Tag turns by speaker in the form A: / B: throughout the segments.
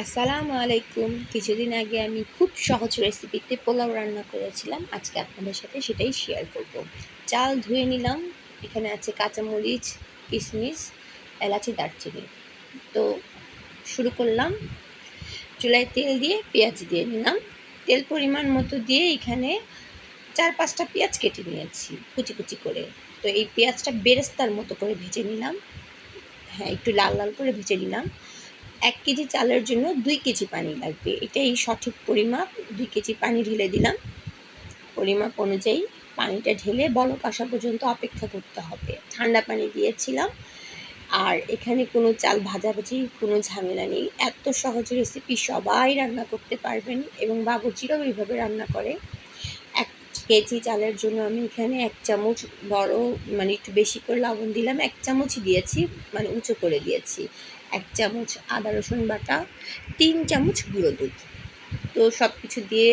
A: আসসালামু আলাইকুম। কিছুদিন আগে আমি খুব সহজ রেসিপিতে পোলাও রান্না করেছিলাম। আজকে আপনাদের সাথে সেটাই শেয়ার করব। চাল ধুয়ে নিলাম। এখানে আছে কাঁচামরিচ কিশমিশ এলাচি, দারচিনি। তো শুরু করলাম। চুলায় তেল দিয়ে পেঁয়াজ দিয়ে নিলাম। তেল পরিমাণ মতো দিয়ে এখানে চার পাঁচটা পেঁয়াজ কেটে নিয়েছি, কুচি কুচি করে। তো এই পেঁয়াজটা বেরেস্তার মতো করে ভেজে নিলাম। হ্যাঁ একটু লাল লাল করে ভেজে নিলাম। এক কেজি চালের জন্য দুই কেজি পানি লাগবে। এটাই সঠিক পরিমাপ। দুই কেজি পানি ঢেলে দিলাম। পরিমাপ অনুযায়ী পানিটা ঢেলে বলক আসা পর্যন্ত অপেক্ষা করতে হবে। ঠান্ডা পানি দিয়েছিলাম। আর এখানে কোনো চাল ভাজাভাজি, কোনো ঝামেলা নেই। এত সহজ রেসিপি সবাই রান্না করতে পারবেন এবং বাবুচিরাও এইভাবে রান্না করে। কেজি চালের জন্য আমি এখানে এক চামচ বড় মানে একটু বেশি করে লবণ দিলাম, এক চামচ দিয়েছি মানে উঁচু করে দিয়েছি। এক চামচ আদা, রসুন বাটা, তিন চামচ গুঁড়ো দুধ। তো সব কিছু দিয়ে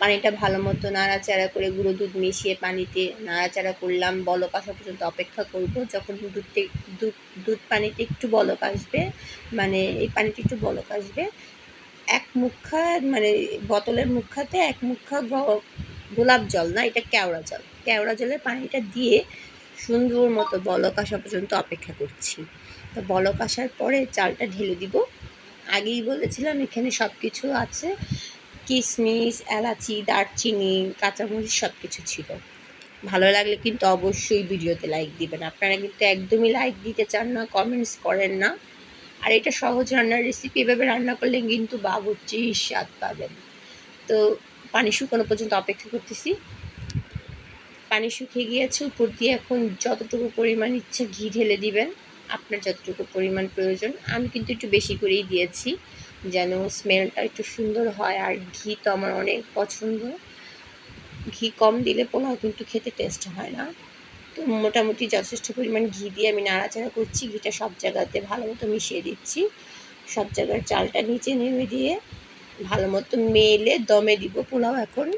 A: পানিটা ভালো মতো নাড়াচাড়া করে গুঁড়ো দুধ মিশিয়ে পানিতে নাড়াচাড়া করলাম। বলক আসা পর্যন্ত অপেক্ষা করব। যখন দুধতে দুধ দুধ পানিতে একটু বলক আসবে মানে এই পানিটা একটু বলক আসবে, এক মুখা মানে বোতলের মুখাতে এক মুখা গোলাপ জল না, এটা কেওড়া জল। কেওড়া জলের পানিটা দিয়ে সুন্দর মতো বলক আসা পর্যন্ত অপেক্ষা করছি। তো বলক আসার পরে চালটা ঢেলে দিব। আগেই বলেছিলাম এখানে সব কিছু আছে। কিশমিশ এলাচি, দারচিনি, কাঁচামরিচ সব কিছু ছিল। ভালো লাগলে কিন্তু অবশ্যই ভিডিওতে লাইক দিবেন। আপনারা কিন্তু একদমই লাইক দিতে চান না কমেন্টস করেন না। আর এটা সহজ রান্নার রেসিপি এভাবে রান্না করলে কিন্তু বাবুর্চি স্বাদ পাবেন। তো পানি শুকানো পর্যন্ত অপেক্ষা করতেছি। পানি শুকিয়ে গিয়েছে, উপর দিয়ে এখন যতটুকু পরিমাণ ইচ্ছে ঘি ঢেলে দিবেন, আপনার যতটুকু পরিমাণ প্রয়োজন। আমি কিন্তু একটু বেশি করেই দিয়েছি, যেন স্মেলটা একটু সুন্দর হয়, আর ঘি তো আমার অনেক পছন্দ। ঘি কম দিলে পোলাও কিন্তু খেতে টেস্ট হয় না। তো মোটামুটি যথেষ্ট পরিমাণ ঘি দিয়ে আমি নাড়াচাড়া করছি, ঘিটা সব জায়গাতে ভালো মতো মিশিয়ে দিচ্ছি। সব জায়গার চালটা নিচে নেমে দিয়ে ভালো মতো মেলে, দমে দিব পোলাও এখন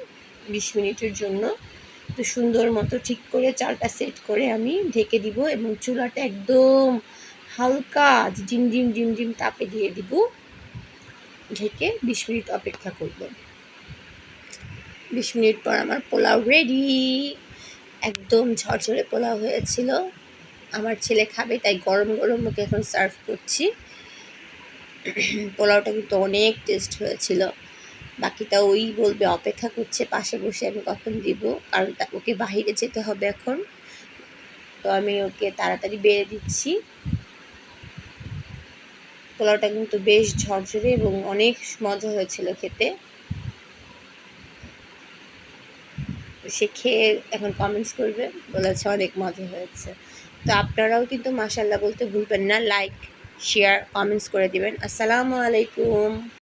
A: বিশ মিনিটের জন্য। তো সুন্দর মতো ঠিক করে চালটা সেট করে আমি ঢেকে দিব এবং চুলাটা একদম হালকা ডিম ডিম ডিম ডিম তাপে দিয়ে দিব। ঢেকে বিশ মিনিট অপেক্ষা করব। বিশ মিনিট পর আমার পোলাও রেডি একদম ঝরঝরে পোলাও হয়েছিল। আমার ছেলে খাবে, তাই গরম গরম ওকে এখন সার্ভ করছি। পোলাওটা কিন্তু অনেক টেস্ট হয়েছিল। বাকিটা ওই বলবে, অপেক্ষা করছে, পাশে বসে আমি কখন দিব? কারণ ওকে বাহিরে যেতে হবে এখন। তো আমি ওকে তাড়াতাড়ি বেড়ে দিচ্ছি। পোলাওটা কিন্তু বেশ ঝরঝরে এবং অনেক মজা হয়েছিল খেতে। সে খেয়ে এখন কমেন্টস করবে, বলেছে অনেক মজা হয়েছে। তো আপনারাও কিন্তু মাসাল্লাহ বলতে ভুলবেন না লাইক শেয়ার কমেন্টস করে দিবেন। আসসালামু আলাইকুম।